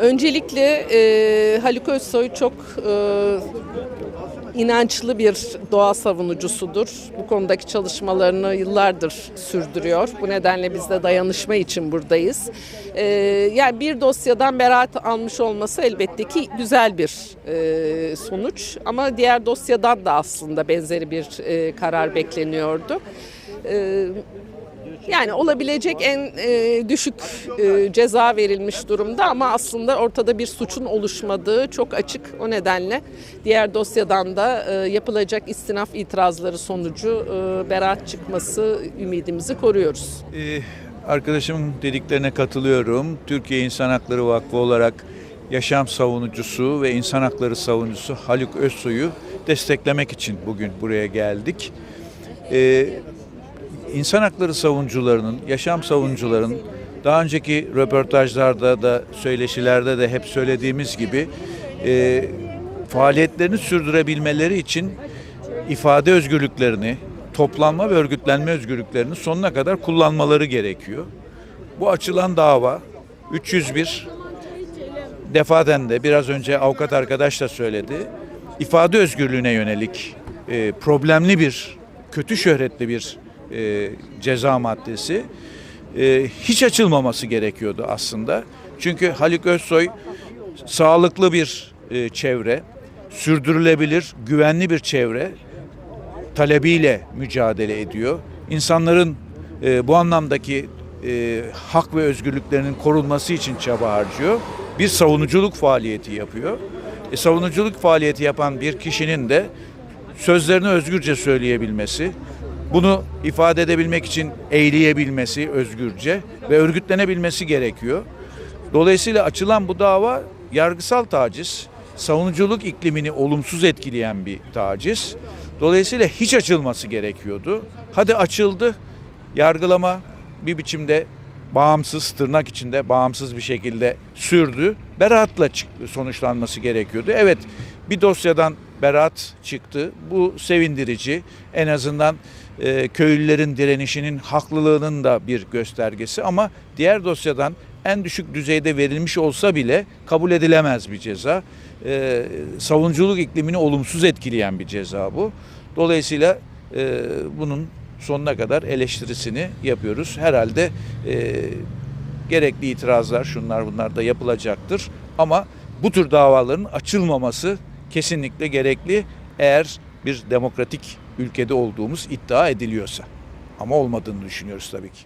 Öncelikle e, Haluk Özsoy çok e, inançlı bir doğa savunucusudur. Bu konudaki çalışmalarını yıllardır sürdürüyor. Bu nedenle biz de dayanışma için buradayız. E, yani bir dosyadan beraat almış olması elbette ki güzel bir e, sonuç. Ama diğer dosyadan da aslında benzeri bir e, karar bekleniyordu. E, yani olabilecek en e, düşük e, ceza verilmiş durumda ama aslında ortada bir suçun oluşmadığı çok açık. O nedenle diğer dosyadan da e, yapılacak istinaf itirazları sonucu e, beraat çıkması ümidimizi koruyoruz. Ee, arkadaşımın dediklerine katılıyorum. Türkiye İnsan Hakları Vakfı olarak yaşam savunucusu ve insan hakları savunucusu Haluk Özsoy'u desteklemek için bugün buraya geldik. Ee, insan hakları savunucularının, yaşam savunucularının daha önceki röportajlarda da söyleşilerde de hep söylediğimiz gibi e, faaliyetlerini sürdürebilmeleri için ifade özgürlüklerini, toplanma ve örgütlenme özgürlüklerini sonuna kadar kullanmaları gerekiyor. Bu açılan dava 301 defaten de biraz önce avukat arkadaş da söyledi. ifade özgürlüğüne yönelik e, problemli bir, kötü şöhretli bir e, ceza maddesi e, hiç açılmaması gerekiyordu aslında. Çünkü Haluk Özsoy sağlıklı bir e, çevre, sürdürülebilir, güvenli bir çevre talebiyle mücadele ediyor. İnsanların e, bu anlamdaki e, hak ve özgürlüklerinin korunması için çaba harcıyor. Bir savunuculuk faaliyeti yapıyor. E, savunuculuk faaliyeti yapan bir kişinin de sözlerini özgürce söyleyebilmesi, bunu ifade edebilmek için eğleyebilmesi özgürce ve örgütlenebilmesi gerekiyor. Dolayısıyla açılan bu dava yargısal taciz, savunuculuk iklimini olumsuz etkileyen bir taciz. Dolayısıyla hiç açılması gerekiyordu. Hadi açıldı. Yargılama bir biçimde bağımsız tırnak içinde bağımsız bir şekilde sürdü. Beraatla sonuçlanması gerekiyordu. Evet bir dosyadan beraat çıktı. Bu sevindirici. En azından e, köylülerin direnişinin haklılığının da bir göstergesi ama diğer dosyadan en düşük düzeyde verilmiş olsa bile kabul edilemez bir ceza. E, savunuculuk iklimini olumsuz etkileyen bir ceza bu. Dolayısıyla e, bunun sonuna kadar eleştirisini yapıyoruz. Herhalde e, gerekli itirazlar şunlar bunlar da yapılacaktır. Ama bu tür davaların açılmaması kesinlikle gerekli eğer bir demokratik ülkede olduğumuz iddia ediliyorsa. Ama olmadığını düşünüyoruz tabii ki.